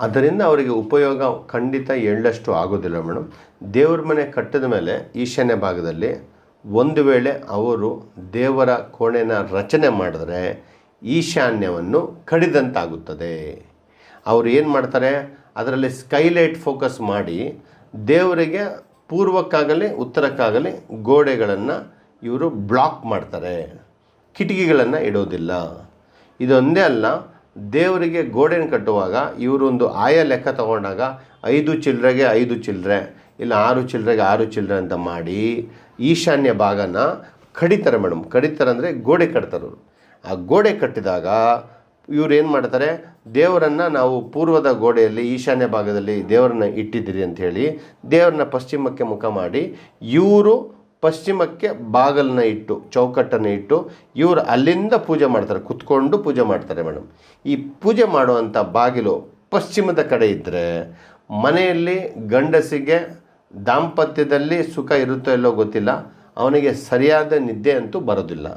ಅದರಿಂದ ಅವರಿಗೆ ಉಪಯೋಗ ಖಂಡಿತ ಎಳ್ಳಷ್ಟು ಆಗೋದಿಲ್ಲ ಮೇಡಮ್. ದೇವ್ರ ಮನೆ ಕಟ್ಟಿದ ಮೇಲೆ ಈಶಾನ್ಯ ಭಾಗದಲ್ಲಿ ಒಂದು ವೇಳೆ ಅವರು ದೇವರ ಕೋಣೆನ ರಚನೆ ಮಾಡಿದ್ರೆ ಈಶಾನ್ಯವನ್ನು ಕಡಿದಂತಾಗುತ್ತದೆ. ಅವರು ಏನು ಮಾಡ್ತಾರೆ? ಅದರಲ್ಲಿ ಸ್ಕೈಲೈಟ್ ಫೋಕಸ್ ಮಾಡಿ ದೇವರಿಗೆ ಪೂರ್ವಕ್ಕಾಗಲಿ, ಉತ್ತರಕ್ಕಾಗಲಿ ಗೋಡೆಗಳನ್ನು ಇವರು ಬ್ಲಾಕ್ ಮಾಡ್ತಾರೆ. ಕಿಟಕಿಗಳನ್ನು ಇಡೋದಿಲ್ಲ. ಇದೊಂದೇ ಅಲ್ಲ, ದೇವರಿಗೆ ಗೋಡೆನ ಕಟ್ಟುವಾಗ ಇವರು ಒಂದು ಆಯ ಲೆಕ್ಕ ತಗೊಂಡಾಗ ಐದು ಚಿಲ್ಲರೆಗೆ ಐದು ಚಿಲ್ಲರೆ ಇಲ್ಲ ಆರು ಚಿಲ್ಲರೆಗೆ ಆರು ಚಿಲ್ಲರೆ ಅಂತ ಮಾಡಿ ಈಶಾನ್ಯ ಭಾಗನ ಕಡಿತಾರೆ ಮೇಡಮ್. ಕಡಿತಾರೆ ಅಂದರೆ ಗೋಡೆ ಕಟ್ತಾರೆ ಅವ್ರು. ಆ ಗೋಡೆ ಕಟ್ಟಿದಾಗ ಇವ್ರು ಏನು ಮಾಡ್ತಾರೆ, ದೇವರನ್ನು ನಾವು ಪೂರ್ವದ ಗೋಡೆಯಲ್ಲಿ, ಈಶಾನ್ಯ ಭಾಗದಲ್ಲಿ ದೇವರನ್ನ ಇಟ್ಟಿದ್ದೀರಿ ಅಂತ ಹೇಳಿ, ದೇವರನ್ನ ಪಶ್ಚಿಮಕ್ಕೆ ಮುಖ ಮಾಡಿ, ಇವರು ಪಶ್ಚಿಮಕ್ಕೆ ಬಾಗಲನ್ನ ಇಟ್ಟು, ಚೌಕಟ್ಟನ್ನು ಇಟ್ಟು, ಇವರು ಅಲ್ಲಿಂದ ಪೂಜೆ ಮಾಡ್ತಾರೆ, ಕುತ್ಕೊಂಡು ಪೂಜೆ ಮಾಡ್ತಾರೆ ಮೇಡಮ್. ಈ ಪೂಜೆ ಮಾಡುವಂಥ ಬಾಗಿಲು ಪಶ್ಚಿಮದ ಕಡೆ ಇದ್ದರೆ ಮನೆಯಲ್ಲಿ ಗಂಡಸಿಗೆ ದಾಂಪತ್ಯದಲ್ಲಿ ಸುಖ ಇರುತ್ತೋ ಇಲ್ಲೋ ಗೊತ್ತಿಲ್ಲ, ಅವನಿಗೆ ಸರಿಯಾದ ನಿದ್ದೆ ಅಂತೂ ಬರೋದಿಲ್ಲ.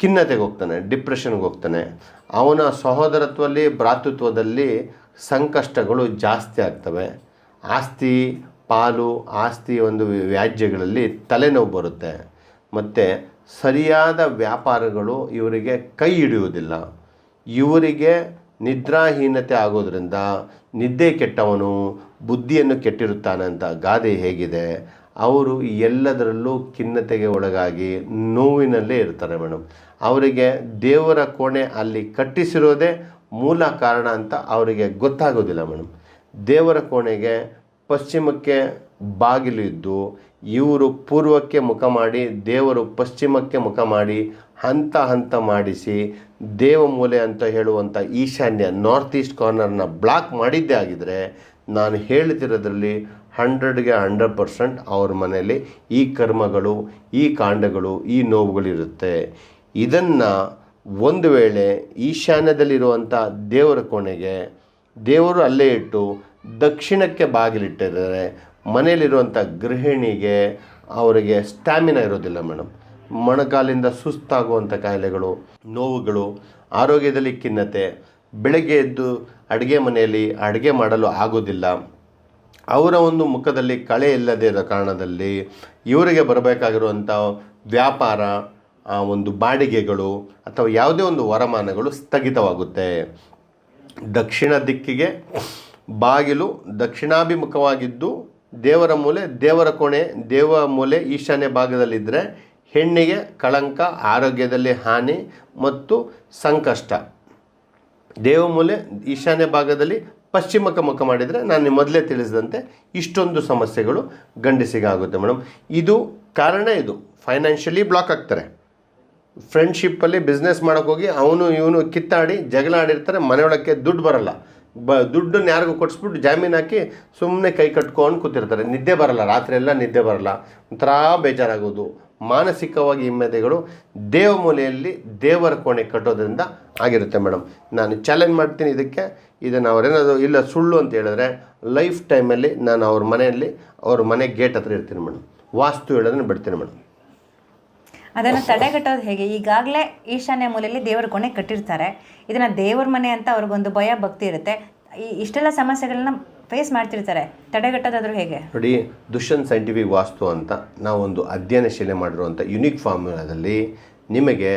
ಖಿನ್ನತೆಗೆ ಹೋಗ್ತಾನೆ ಡಿಪ್ರೆಷನ್ಗೆ ಹೋಗ್ತಾನೆ. ಅವನ ಸಹೋದರತ್ವದಲ್ಲಿ ಭ್ರಾತೃತ್ವದಲ್ಲಿ ಸಂಕಷ್ಟಗಳು ಜಾಸ್ತಿ ಆಗ್ತವೆ. ಆಸ್ತಿ, ಪಾಲು, ಆಸ್ತಿ ಒಂದು ವ್ಯಾಜ್ಯಗಳಲ್ಲಿ ತಲೆನೋವು ಬರುತ್ತೆ. ಮತ್ತು ಸರಿಯಾದ ವ್ಯಾಪಾರಗಳು ಇವರಿಗೆ ಕೈ ಹಿಡಿಯುವುದಿಲ್ಲ. ಇವರಿಗೆ ನಿದ್ರಾಹೀನತೆ ಆಗೋದ್ರಿಂದ ನಿದ್ದೆ ಕೆಟ್ಟವನು, ಬುದ್ಧಿಯನ್ನು ಕೆಟ್ಟಿರುತ್ತಾನೆ ಅಂತ ಗಾದೆ ಹೇಗಿದೆ. ಅವರು ಎಲ್ಲದರಲ್ಲೂ ಖಿನ್ನತೆಗೆ ಒಳಗಾಗಿ ನೋವಿನಲ್ಲೇ ಇರ್ತಾರೆ ಮೇಡಮ್. ಅವರಿಗೆ ದೇವರ ಕೋಣೆ ಅಲ್ಲಿ ಕಟ್ಟಿಸಿರೋದೇ ಮೂಲ ಕಾರಣ ಅಂತ ಅವರಿಗೆ ಗೊತ್ತಾಗೋದಿಲ್ಲ ಮೇಡಮ್. ದೇವರ ಕೋಣೆಗೆ ಪಶ್ಚಿಮಕ್ಕೆ ಬಾಗಿಲು ಇದ್ದು, ಇವರು ಪೂರ್ವಕ್ಕೆ ಮುಖ ಮಾಡಿ, ದೇವರು ಪಶ್ಚಿಮಕ್ಕೆ ಮುಖ ಮಾಡಿ, ಹಂತ ಹಂತ ಮಾಡಿಸಿ ದೇವಮೂಲೆ ಅಂತ ಹೇಳುವಂಥ ಈಶಾನ್ಯ ನಾರ್ತ್ ಈಸ್ಟ್ ಕಾರ್ನರ್ನ ಬ್ಲಾಕ್ ಮಾಡಿದ್ದೇ ಆಗಿದ್ದರೆ ನಾನು ಹೇಳ್ತಿರೋದ್ರಲ್ಲಿ ಹಂಡ್ರೆಡ್ಗೆ ಹಂಡ್ರೆಡ್ ಪರ್ಸೆಂಟ್ ಅವ್ರ ಮನೆಯಲ್ಲಿ ಈ ಕರ್ಮಗಳು, ಈ ಕಾಂಡಗಳು, ಈ ನೋವುಗಳಿರುತ್ತೆ. ಇದನ್ನು ಒಂದು ವೇಳೆ ಈಶಾನ್ಯದಲ್ಲಿರುವಂಥ ದೇವರ ಕೋಣೆಗೆ, ದೇವರು ಅಲ್ಲೇ ಇಟ್ಟು ದಕ್ಷಿಣಕ್ಕೆ ಬಾಗಿಲಿಟ್ಟಿದ್ದಾರೆ, ಮನೆಯಲ್ಲಿರುವಂಥ ಗೃಹಿಣಿಗೆ ಅವರಿಗೆ ಸ್ಟ್ಯಾಮಿನಾ ಇರೋದಿಲ್ಲ ಮೇಡಮ್. ಮೊಣಕಾಲಿಂದ ಸುಸ್ತಾಗುವಂಥ ಕಾಯಿಲೆಗಳು, ನೋವುಗಳು, ಆರೋಗ್ಯದಲ್ಲಿ ಖಿನ್ನತೆ, ಬೆಳಗ್ಗೆ ಎದ್ದು ಅಡುಗೆ ಮನೆಯಲ್ಲಿ ಅಡುಗೆ ಮಾಡಲು ಆಗೋದಿಲ್ಲ. ಅವರ ಒಂದು ಮುಖದಲ್ಲಿ ಕಳೆ ಇಲ್ಲದೇ ಇರೋ ಕಾರಣದಲ್ಲಿ ಇವರಿಗೆ ಬರಬೇಕಾಗಿರುವಂಥ ವ್ಯಾಪಾರ ಒಂದು ಬಾಡಿಗೆಗಳು ಅಥವಾ ಯಾವುದೇ ಒಂದು ವರಮಾನಗಳು ಸ್ಥಗಿತವಾಗುತ್ತೆ. ದಕ್ಷಿಣ ದಿಕ್ಕಿಗೆ ಬಾಗಿಲು ದಕ್ಷಿಣಾಭಿಮುಖವಾಗಿದ್ದು ದೇವರ ಮೂಲೆ ದೇವರ ಕೋಣೆ, ದೇವ ಮೂಲೆ ಈಶಾನ್ಯ ಭಾಗದಲ್ಲಿದ್ದರೆ ಹೆಣ್ಣಿಗೆ ಕಳಂಕ, ಆರೋಗ್ಯದಲ್ಲಿ ಹಾನಿ ಮತ್ತು ಸಂಕಷ್ಟ. ದೇವಮೂಲೆ ಈಶಾನ್ಯ ಭಾಗದಲ್ಲಿ ಪಶ್ಚಿಮಕ್ಕೆ ಕಮಕ ಮಾಡಿದರೆ ನಾನು ಮೊದಲೇ ತಿಳಿಸಿದಂತೆ ಇಷ್ಟೊಂದು ಸಮಸ್ಯೆಗಳು ಗಂಡಸಿಗೆ ಆಗುತ್ತೆ ಮೇಡಮ್. ಇದು ಕಾರಣ ಇದು. ಫೈನಾನ್ಷಿಯಲಿ ಬ್ಲಾಕ್ ಆಗ್ತಾರೆ. ಫ್ರೆಂಡ್ಶಿಪ್ಪಲ್ಲಿ ಬಿಸ್ನೆಸ್ ಮಾಡೋಕ್ಕೋಗಿ ಅವನು ಇವನು ಕಿತ್ತಾಡಿ ಜಗಳ ಆಡಿರ್ತಾರೆ, ಮನೆಯೊಳಕ್ಕೆ ದುಡ್ಡು ಬರಲ್ಲ. ಬ, ದುಡ್ಡನ್ನು ಯಾರಿಗೂ ಕೊಡಿಸ್ಬಿಟ್ಟು ಜಾಮೀನು ಹಾಕಿ ಸುಮ್ಮನೆ ಕೈ ಕಟ್ಕೊಂಡು ಕೂತಿರ್ತಾರೆ. ನಿದ್ದೆ ಬರಲ್ಲ, ರಾತ್ರಿ ಎಲ್ಲ ನಿದ್ದೆ ಬರಲ್ಲ. ಒಂಥರ ಬೇಜಾರಾಗೋದು. ಮಾನಸಿಕವಾಗಿ ಹಿಮ್ಮೆದೆಗಳು ದೇವಮೂಲೆಯಲ್ಲಿ ದೇವರ ಕೋಣೆ ಕಟ್ಟೋದ್ರಿಂದ ಆಗಿರುತ್ತೆ ಮೇಡಮ್. ನಾನು ಚಾಲೆಂಜ್ ಮಾಡ್ತೀನಿ ಇದಕ್ಕೆ. ಇದನ್ನು ಅವರೇನಾದರೂ ಇಲ್ಲ ಸುಳ್ಳು ಅಂತ ಹೇಳಿದ್ರೆ ಲೈಫ್ ಟೈಮಲ್ಲಿ ನಾನು ಅವ್ರ ಮನೆಯಲ್ಲಿ ಅವ್ರ ಮನೆ ಗೇಟ್ ಹತ್ರ ಇರ್ತೀನಿ ಮೇಡಮ್. ವಾಸ್ತು ಹೇಳೋದನ್ನು ಬಿಡ್ತೀನಿ ಮೇಡಮ್. ಅದನ್ನು ತಡೆಗಟ್ಟೋದು ಹೇಗೆ? ಈಗಾಗಲೇ ಈಶಾನ್ಯ ಮೂಲೆಯಲ್ಲಿ ದೇವರ ಕೋಣೆ ಕಟ್ಟಿರ್ತಾರೆ. ಇದನ್ನು ದೇವರ ಮನೆ ಅಂತ ಅವ್ರಿಗೊಂದು ಭಯ ಭಕ್ತಿ ಇರುತ್ತೆ. ಈ ಇಷ್ಟೆಲ್ಲ ಸಮಸ್ಯೆಗಳನ್ನ ಫೇಸ್ ಮಾಡ್ತಿರ್ತಾರೆ. ತಡೆಗಟ್ಟೋದಾದ್ರೂ ಹೇಗೆ? ನೋಡಿ, ದುಷ್ಯಂತ್ ಸೈಂಟಿಫಿಕ್ ವಾಸ್ತು ಅಂತ ನಾವೊಂದು ಅಧ್ಯಯನಶೀಲೆ ಮಾಡಿರುವಂಥ ಯುನಿಕ್ ಫಾರ್ಮುಲಾದಲ್ಲಿ ನಿಮಗೆ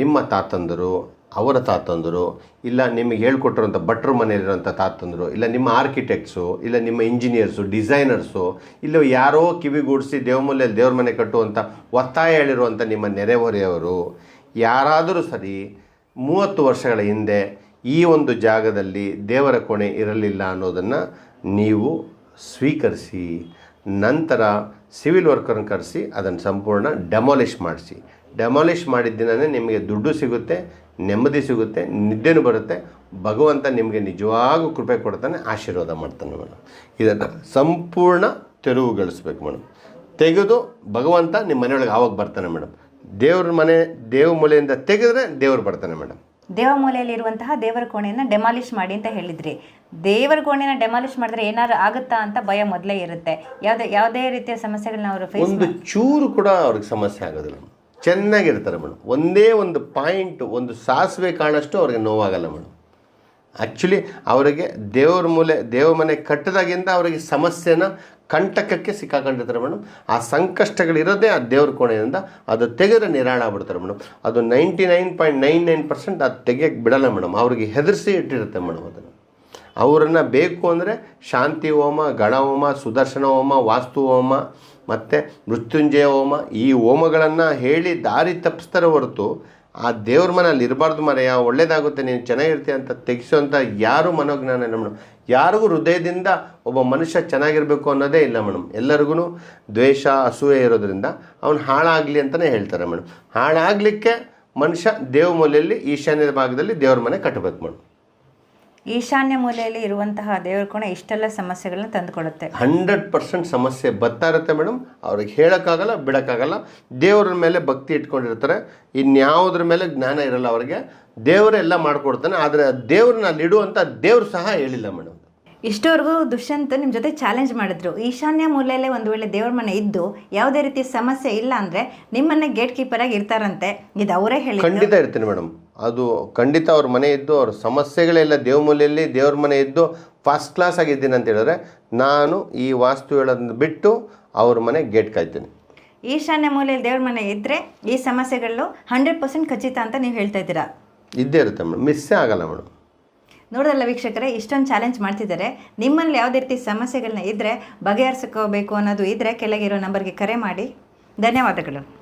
ನಿಮ್ಮ ತಾತಂದರು, ಅವರ ತಾತಂದರು, ಇಲ್ಲ ನಿಮಗೆ ಹೇಳ್ಕೊಟ್ಟಿರುವಂಥ ಭಟ್ರ ಮನೆಯಲ್ಲಿರುವಂಥ ತಾತಂದರು, ಇಲ್ಲ ನಿಮ್ಮ ಆರ್ಕಿಟೆಕ್ಟ್ಸು ಇಲ್ಲ ನಿಮ್ಮ ಇಂಜಿನಿಯರ್ಸು ಡಿಸೈನರ್ಸು ಇಲ್ಲ ಯಾರೋ ಕಿವಿಗೂಡಿಸಿ ದೇವಮೂಲೆಯಲ್ಲಿ ದೇವ್ರ ಮನೆ ಕಟ್ಟುವಂಥ ಒತ್ತಾಯ ಹೇಳಿರುವಂಥ ನಿಮ್ಮ ನೆರೆಹೊರೆಯವರು, ಯಾರಾದರೂ ಸರಿ ಮೂವತ್ತು ವರ್ಷಗಳ ಹಿಂದೆ ಈ ಒಂದು ಜಾಗದಲ್ಲಿ ದೇವರ ಕೋಣೆ ಇರಲಿಲ್ಲ ಅನ್ನೋದನ್ನು ನೀವು ಸ್ವೀಕರಿಸಿ, ನಂತರ ಸಿವಿಲ್ ವರ್ಕರ್ನ ಕರೆಸಿ, ಅದನ್ನು ಸಂಪೂರ್ಣ ಡೆಮಾಲಿಷ್ ಮಾಡಿಸಿ. ಡೆಮಾಲಿಷ್ ಮಾಡಿದ ದಿನವೇ ನಿಮಗೆ ದುಡ್ಡು ಸಿಗುತ್ತೆ, ನೆಮ್ಮದಿ ಸಿಗುತ್ತೆ, ನಿದ್ದೆನೂ ಬರುತ್ತೆ. ಭಗವಂತ ನಿಮಗೆ ನಿಜವಾಗೂ ಕೃಪೆ ಕೊಡ್ತಾನೆ, ಆಶೀರ್ವಾದ ಮಾಡ್ತಾನೆ ಮೇಡಮ್ ಇದನ್ನು ಸಂಪೂರ್ಣ ತೆರವುಗೊಳಿಸ್ಬೇಕು ಮೇಡಮ್ ತೆಗೆದು ಭಗವಂತ ನಿಮ್ಮ ಮನೆಯೊಳಗೆ ಆವಾಗ ಬರ್ತಾನೆ ಮೇಡಮ್ ದೇವ್ರ ಮನೆ, ದೇವ್ರ ಮೂಲೆಯಿಂದ ತೆಗೆದ್ರೆ ದೇವ್ರು ಬರ್ತಾನೆ ಮೇಡಮ್ ದೇವಮೂಲೆಯಲ್ಲಿ ಇರುವಂತಹ ದೇವರ ಕೋಣೆಯನ್ನು ಡೆಮಾಲಿಷ್ ಮಾಡಿ ಅಂತ ಹೇಳಿದ್ರಿ. ದೇವರ ಕೋಣೆನ ಡೆಮಾಲಿಷ್ ಮಾಡಿದ್ರೆ ಏನಾದ್ರು ಆಗುತ್ತಾ ಅಂತ ಭಯ ಮೊದಲೇ ಇರುತ್ತೆ. ಯಾವುದೇ ಯಾವುದೇ ರೀತಿಯ ಸಮಸ್ಯೆಗಳನ್ನ ಅವರು ಫೇಸ್ ಒಂದು ಚೂರು ಕೂಡ ಅವ್ರಿಗೆ ಸಮಸ್ಯೆ ಆಗೋದಿಲ್ಲ. ಚೆನ್ನಾಗಿರ್ತಾರೆ ಮೇಡಮ್ ಒಂದೇ ಒಂದು ಪಾಯಿಂಟ್ ಒಂದು ಸಾಸಿವೆ ಕಾಣಷ್ಟು ಅವ್ರಿಗೆ ನೋವಾಗಲ್ಲ ಮೇಡಮ್ ಆ್ಯಕ್ಚುಲಿ ಅವರಿಗೆ ದೇವ್ರ ಮೂಲೆ ದೇವ್ರ ಮನೆ ಕಟ್ಟದಾಗಿಂದ ಅವರಿಗೆ ಸಮಸ್ಯೆನ ಕಂಟಕಕ್ಕೆ ಸಿಕ್ಕಾಕೊಂಡಿರ್ತಾರೆ ಮೇಡಮ್. ಆ ಸಂಕಷ್ಟಗಳಿರೋದೇ ಆ ದೇವ್ರ ಕೋಣೆಯಿಂದ ಅದು ತೆಗೆದ್ರೆ ನಿರಾಳ ಆಗ್ಬಿಡ್ತಾರೆ ಮೇಡಮ್. ಅದು ninety nine point nine nine percent ಅದು ತೆಗಿಯೋಕ್ಕೆ ಬಿಡಲ್ಲ ಮೇಡಮ್. ಅವ್ರಿಗೆ ಹೆದರಿಸಿ ಇಟ್ಟಿರುತ್ತೆ ಮೇಡಮ್ ಅದನ್ನು. ಅವರನ್ನು ಬೇಕು ಅಂದರೆ ಶಾಂತಿ ಹೋಮ ಗಣ ಹೋಮ, ಸುದರ್ಶನ ಹೋಮ, ವಾಸ್ತು ಹೋಮ, ಮತ್ತು ಮೃತ್ಯುಂಜಯ ಹೋಮ, ಈ ಹೋಮಗಳನ್ನು ಹೇಳಿ ದಾರಿ ತಪ್ಪಿಸ್ತಾರೆ ಹೊರತು ಆ ದೇವ್ರ ಮನೇಲಿ ಇರಬಾರ್ದು ಮರೆಯ, ಒಳ್ಳೇದಾಗುತ್ತೆ, ನೀನು ಚೆನ್ನಾಗಿರ್ತೀಯ ಅಂತ ತೆಗೆಸೋಂಥ ಯಾರು ಮನೋಜ್ಞಾನ ಮೇಡಮ್. ಯಾರಿಗೂ ಹೃದಯದಿಂದ ಒಬ್ಬ ಮನುಷ್ಯ ಚೆನ್ನಾಗಿರಬೇಕು ಅನ್ನೋದೇ ಇಲ್ಲ ಮೇಡಮ್. ಎಲ್ಲರಿಗೂ ದ್ವೇಷ, ಅಸೂಯೆ ಇರೋದ್ರಿಂದ ಅವನು ಹಾಳಾಗಲಿ ಅಂತಲೇ ಹೇಳ್ತಾರೆ ಮೇಡಮ್. ಹಾಳಾಗಲಿಕ್ಕೆ ಮನುಷ್ಯ ದೇವಮೂಲೆಯಲ್ಲಿ ಈಶಾನ್ಯ ಭಾಗದಲ್ಲಿ ದೇವ್ರ ಮನೆ ಕಟ್ಟಬೇಕು ಮೇಡಮ್. ಈಶಾನ್ಯ ಮೂಲೆಯಲ್ಲಿ ಇರುವಂತಹ ದೇವರ ಕೋಣೆ ಇಷ್ಟೆಲ್ಲ ಸಮಸ್ಯೆಗಳನ್ನ ತಂದುಕೊಡುತ್ತೆ. ಹಂಡ್ರೆಡ್ ಪರ್ಸೆಂಟ್ ಸಮಸ್ಯೆ ಬರ್ತಾ ಇರುತ್ತೆ ಮೇಡಮ್. ಅವ್ರಿಗೆ ಹೇಳೋಕ್ಕಾಗಲ್ಲ, ಬಿಡೋಕ್ಕಾಗಲ್ಲ. ದೇವರ ಮೇಲೆ ಭಕ್ತಿ ಇಟ್ಕೊಂಡಿರ್ತಾರೆ. ಇನ್ಯಾವುದ್ರ ಮೇಲೆ ಜ್ಞಾನ ಇರಲ್ಲ ಅವರಿಗೆ. ದೇವರೆಲ್ಲ ಮಾಡಿಕೊಡ್ತಾನೆ, ಆದರೆ ದೇವ್ರನ್ನ ಅಲ್ಲಿಡುವಂಥ ದೇವ್ರು ಸಹ ಹೇಳಿಲ್ಲ ಮೇಡಮ್. ಇಷ್ಟವರೆಗೂ ದುಷ್ಯಂತ್ ನಿಮ್ಮ ಜೊತೆ ಚಾಲೆಂಜ್ ಮಾಡಿದ್ರು. ಈಶಾನ್ಯ ಮೂಲೆಯಲ್ಲೇ ಒಂದು ವೇಳೆ ದೇವ್ರ ಮನೆ ಇದ್ದು ಯಾವುದೇ ರೀತಿ ಸಮಸ್ಯೆ ಇಲ್ಲ ಅಂದರೆ ನಿಮ್ಮನ್ನೇ ಗೇಟ್ ಕೀಪರ್ ಆಗಿ ಇರ್ತಾರಂತೆ. ಇದು ಅವರೇ ಹೇಳಿ ಖಂಡಿತ ಇರ್ತೀನಿ ಮೇಡಮ್ ಅದು ಖಂಡಿತ ಅವ್ರ ಮನೆ ಇದ್ದು ಅವ್ರ ಸಮಸ್ಯೆಗಳೆಲ್ಲ ದೇವ್ರ ಮೂಲೆಯಲ್ಲಿ ದೇವ್ರ ಮನೆ ಇದ್ದು ಫಸ್ಟ್ ಕ್ಲಾಸ್ ಆಗಿದ್ದೀನಿ ಅಂತ ಹೇಳಿದ್ರೆ ನಾನು ಈ ವಾಸ್ತು ಹೇಳೋದನ್ನ ಬಿಟ್ಟು ಅವ್ರ ಮನೆ ಗೇಟ್ ಕಾಯ್ತೀನಿ. ಈಶಾನ್ಯ ಮೂಲೆಯಲ್ಲಿ ದೇವ್ರ ಮನೆ ಇದ್ದರೆ ಈ ಸಮಸ್ಯೆಗಳು ಹಂಡ್ರೆಡ್ ಪರ್ಸೆಂಟ್ ಖಚಿತ ಅಂತ ನೀವು ಹೇಳ್ತಾ ಇದ್ದೀರಾ? ಇದ್ದೇ ಇರುತ್ತೆ ಮೇಡಮ್ ಮಿಸ್ಸೇ ಆಗಲ್ಲ ಮೇಡಮ್ ನೋಡೋದಲ್ಲ ವೀಕ್ಷಕರೇ, ಇಷ್ಟೊಂದು ಚಾಲೆಂಜ್ ಮಾಡ್ತಿದ್ದಾರೆ. ನಿಮ್ಮಲ್ಲಿ ಯಾವುದೇ ರೀತಿ ಸಮಸ್ಯೆಗಳನ್ನ ಇದ್ದರೆ ಬಗೆಹರಿಸ್ಕೋಬೇಕು ಅನ್ನೋದು ಇದ್ದರೆ ಕೆಳಗಿರೋ ನಂಬರ್ಗೆ ಕರೆ ಮಾಡಿ. ಧನ್ಯವಾದಗಳು.